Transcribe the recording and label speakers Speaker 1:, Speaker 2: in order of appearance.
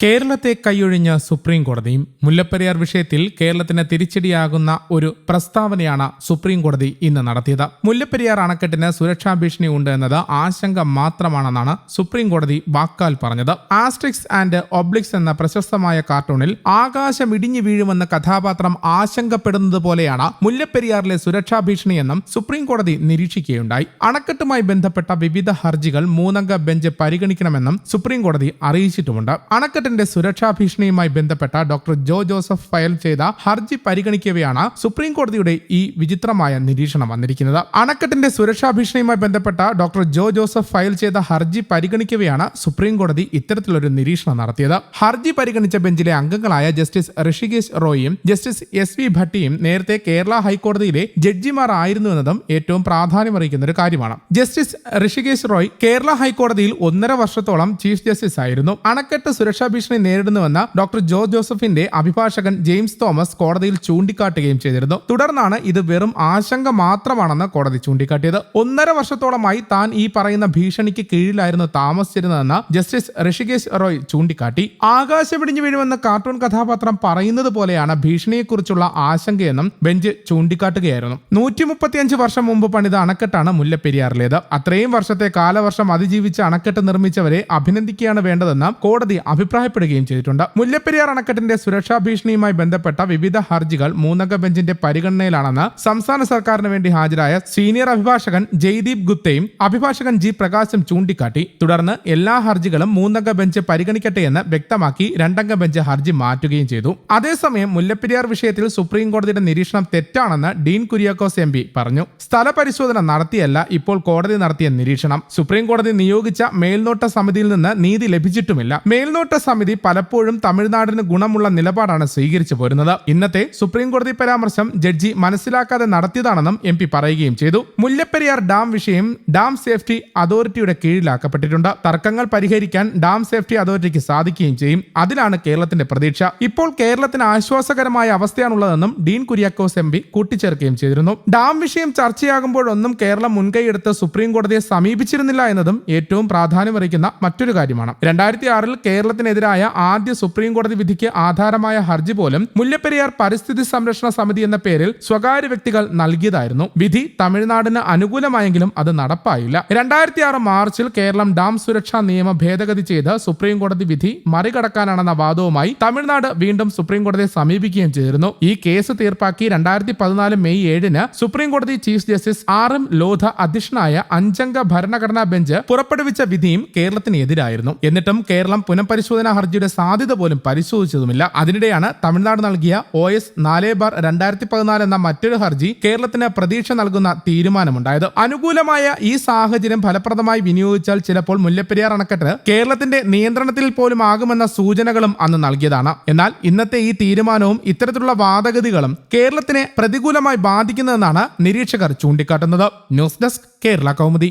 Speaker 1: കേരളത്തെ കൈയൊഴിഞ്ഞ സുപ്രീം കോടതിയും മുല്ലപ്പെരിയാർ വിഷയത്തിൽ കേരളത്തിന് തിരിച്ചടിയാകുന്ന ഒരു പ്രസ്താവനയാണ് സുപ്രീം കോടതി ഇന്ന് നടത്തിയത്. മുല്ലപ്പെരിയാർ അണക്കെട്ടിന് സുരക്ഷാ ഭീഷണി ഉണ്ട് എന്നത് ആശങ്ക മാത്രമാണെന്നാണ് സുപ്രീം കോടതി വാക്കാൽ പറഞ്ഞത്. ആസ്ട്രിക്സ് ആൻഡ് ഒബ്ലിക്സ് എന്ന പ്രശസ്തമായ കാർട്ടൂണിൽ ആകാശം ഇടിഞ്ഞു വീഴുമെന്ന കഥാപാത്രം ആശങ്കപ്പെടുന്നത് പോലെയാണ് മുല്ലപ്പെരിയാറിലെ സുരക്ഷാ ഭീഷണിയെന്നും സുപ്രീം കോടതി നിരീക്ഷിക്കുകയുണ്ടായി. അണക്കെട്ടുമായി ബന്ധപ്പെട്ട വിവിധ ഹർജികൾ മൂന്നംഗ ബെഞ്ച് പരിഗണിക്കണമെന്നും സുപ്രീം കോടതി അറിയിച്ചിട്ടുമുണ്ട്. അണക്കെട്ടിന്റെ സുരക്ഷാ ഭീഷണിയുമായി ബന്ധപ്പെട്ട ഡോക്ടർ ജോ ജോസഫ് ഫയൽ ചെയ്ത ഹർജി പരിഗണിക്കവെയാണ് സുപ്രീം കോടതിയുടെ ഈ വിചിത്രമായ നിരീക്ഷണം വന്നിരിക്കുന്നത്. അണക്കെട്ടിന്റെ സുരക്ഷാ ഭീഷണിയുമായി ബന്ധപ്പെട്ട ഡോക്ടർ ജോ ജോസഫ് ഫയൽ ചെയ്ത ഹർജി പരിഗണിക്കവെയാണ് സുപ്രീം കോടതി ഇത്തരത്തിലൊരു നിരീക്ഷണം നടത്തിയത്. ഹർജി പരിഗണിച്ച ബെഞ്ചിലെ അംഗങ്ങളായ ജസ്റ്റിസ് ഋഷികേശ് റോയിയും ജസ്റ്റിസ് എസ് വി ഭട്ടിയും നേരത്തെ കേരള ഹൈക്കോടതിയിലെ ജഡ്ജിമാർ ആയിരുന്നു എന്നതും ഏറ്റവും പ്രാധാന്യമറിയിക്കുന്ന ഒരു കാര്യമാണ്. ജസ്റ്റിസ് ഋഷികേശ് റോയ് കേരള ഹൈക്കോടതിയിൽ ഒന്നര വർഷത്തോളം ചീഫ് ജസ്റ്റിസ് ആയിരുന്നു അണക്കെട്ട് സുരക്ഷാ ഭീഷണി നേരിടുന്നുവെന്ന ഡോക്ടർ ജോ ജോസഫിന്റെ അഭിഭാഷകൻ ജെയിംസ് തോമസ് കോടതിയിൽ ചൂണ്ടിക്കാട്ടുകയും ചെയ്തിരുന്നു. തുടർന്നാണ് ഇത് വെറും ആശങ്ക മാത്രമാണെന്ന് കോടതി ചൂണ്ടിക്കാട്ടിയത്. ഒന്നര വർഷത്തോളമായി താൻ ഈ പറയുന്ന ഭീഷണിക്ക് കീഴിലായിരുന്നു താമസിച്ചിരുന്നതെന്ന് ജസ്റ്റിസ് ഋഷികേശ് റോയ് ചൂണ്ടിക്കാട്ടി. ആകാശ പിടിഞ്ഞു വീഴുമെന്ന കാർട്ടൂൺ കഥാപാത്രം പറയുന്നത് പോലെയാണ് ഭീഷണിയെക്കുറിച്ചുള്ള ആശങ്കയെന്നും ബെഞ്ച് ചൂണ്ടിക്കാട്ടുകയായിരുന്നു. നൂറ്റി മുപ്പത്തിയഞ്ച് വർഷം മുമ്പ് പണിത അണക്കെട്ടാണ് മുല്ലപ്പെരിയാറിലേത്. അത്രയും വർഷത്തെ കാലവർഷം അതിജീവിച്ച് അണക്കെട്ട് നിർമ്മിച്ചവരെ അഭിനന്ദിക്കുകയാണ് വേണ്ടതെന്ന് കോടതി അഭിപ്രായപ്പെടുകയും ചെയ്തിട്ടുണ്ട്. മുല്ലപ്പെരിയാർ അണക്കെട്ടിന്റെ സുരക്ഷാ ഭീഷണിയുമായി ബന്ധപ്പെട്ട വിവിധ ഹർജികൾ മൂന്നംഗ ബെഞ്ചിന്റെ പരിഗണനയിലാണെന്ന് സംസ്ഥാന സർക്കാരിന് വേണ്ടി ഹാജരായ സീനിയർ അഭിഭാഷകൻ ജയ്ദീപ് ഗുപ്തയും അഭിഭാഷകൻ ജി പ്രകാശും ചൂണ്ടിക്കാട്ടി. തുടർന്ന് എല്ലാ ഹർജികളും മൂന്നംഗ ബെഞ്ച് പരിഗണിക്കട്ടെ എന്ന് വ്യക്തമാക്കി രണ്ടംഗ ബെഞ്ച് ഹർജി മാറ്റുകയും ചെയ്തു. അതേസമയം മുല്ലപ്പെരിയാർ വിഷയത്തിൽ സുപ്രീം കോടതിയുടെ നിരീക്ഷണം തെറ്റാണെന്ന് ഡീൻ കുര്യാക്കോസ് എം പറഞ്ഞു. സ്ഥലപരിശോധന നടത്തിയല്ല ഇപ്പോൾ കോടതി നടത്തിയ നിരീക്ഷണം. സുപ്രീം കോടതി നിയോഗിച്ച മേൽനോട്ട സമിതിയിൽ നിന്ന് നീതി ലഭിച്ചിട്ടുമില്ല. മേൽനോട്ട സമിതി പലപ്പോഴും തമിഴ്നാടിന് ഗുണമുള്ള നിലപാടാണ് സ്വീകരിച്ചു പോരുന്നത്. ഇന്നത്തെ സുപ്രീം കോടതി പരാമർശം ജഡ്ജി മനസ്സിലാക്കാതെ നടത്തിയതാണെന്നും എം പി പറയുകയും ചെയ്തു. മുല്ലപ്പെരിയാർ ഡാം വിഷയം ഡാം സേഫ്റ്റി അതോറിറ്റിയുടെ കീഴിലാക്കപ്പെട്ടിട്ടുണ്ട്. തർക്കങ്ങൾ പരിഹരിക്കാൻ ഡാം സേഫ്റ്റി അതോറിറ്റിക്ക് സാധിക്കുകയും ചെയ്യും. അതിലാണ് കേരളത്തിന്റെ പ്രതീക്ഷ. ഇപ്പോൾ കേരളത്തിന് ആശ്വാസകരമായ അവസ്ഥയാണുള്ളതെന്നും ഡീൻ കുര്യാക്കോസ് എം പി കൂട്ടിച്ചേർക്കുകയും ചെയ്തിരുന്നു. ഡാം വിഷയം ചർച്ചയാകുമ്പോഴൊന്നും കേരളം മുൻകൈയെടുത്ത് സുപ്രീം കോടതിയെ സമീപിച്ചിരുന്നില്ല എന്നതും ഏറ്റവും പ്രാധാന്യമറിയിക്കുന്ന മറ്റൊരു കാര്യമാണ്. രണ്ടായിരത്തി ആറിൽ കേരളത്തിനെതിരായ ആദ്യ സുപ്രീം കോടതി വിധിക്ക് ആധാരമായ ഹർജി പോലും മുല്ലപ്പെരിയാർ പരിസ്ഥിതി സംരക്ഷണ സമിതി എന്ന പേരിൽ സ്വകാര്യ വ്യക്തികൾ നൽകിയതായിരുന്നു. വിധി തമിഴ്നാടിന് അനുകൂലമായെങ്കിലും അത് നടപ്പായില്ല. രണ്ടായിരത്തി ആറ് മാർച്ചിൽ കേരളം ഡാം സുരക്ഷാ നിയമ ഭേദഗതി ചെയ്ത് സുപ്രീം കോടതി വിധി മറികടക്കാനാണെന്ന വാദവുമായി തമിഴ്നാട് വീണ്ടും സുപ്രീം കോടതിയെ സമീപിക്കുകയും ചെയ്തിരുന്നു. ഈ കേസ് തീർപ്പാക്കി രണ്ടായിരത്തി പതിനാല് മെയ് ഏഴിന് സുപ്രീം കോടതി chief justice R M Lodha അധ്യക്ഷനായ അഞ്ചംഗ ഭരണഘടനാ ബെഞ്ച് പുറപ്പെടുവിച്ച വിധിയും കേരളത്തിനെതിരായിരുന്നു. എന്നിട്ടും കേരളം പുനഃപരിശോധനാ ഹർജിയുടെ സാധ്യത പോലും പരിശോധിച്ചതുമില്ല. അതിനിടെയാണ് തമിഴ്നാട് നൽകിയ ഒ എസ് നാല് ബാർ രണ്ടായിരത്തി പതിനാല് എന്ന മറ്റൊരു ഹർജി കേരളത്തിന് പ്രതീക്ഷ നൽകുന്ന തീരുമാനമുണ്ടായത്. അനുകൂലമായ ഈ സാഹചര്യം ഫലപ്രദമായി വിനിയോഗിച്ചാൽ ചിലപ്പോൾ മുല്ലപ്പെരിയാർ അണക്കെട്ട് കേരളത്തിന്റെ നിയന്ത്രണത്തിൽ പോലും ആകുമെന്ന സൂചനകളും അന്ന് നൽകിയതാണ്. എന്നാൽ ഇന്നത്തെ ഈ തീരുമാനവും ഇത്തരത്തിലുള്ള വാദഗതികളും കേരളത്തിനെ പ്രതികൂലമായി ബാധിക്കുന്നതെന്നാണ് നിരീക്ഷകർ ചൂണ്ടിക്കാട്ടുന്നത്. News desk Kerala Kaumudi.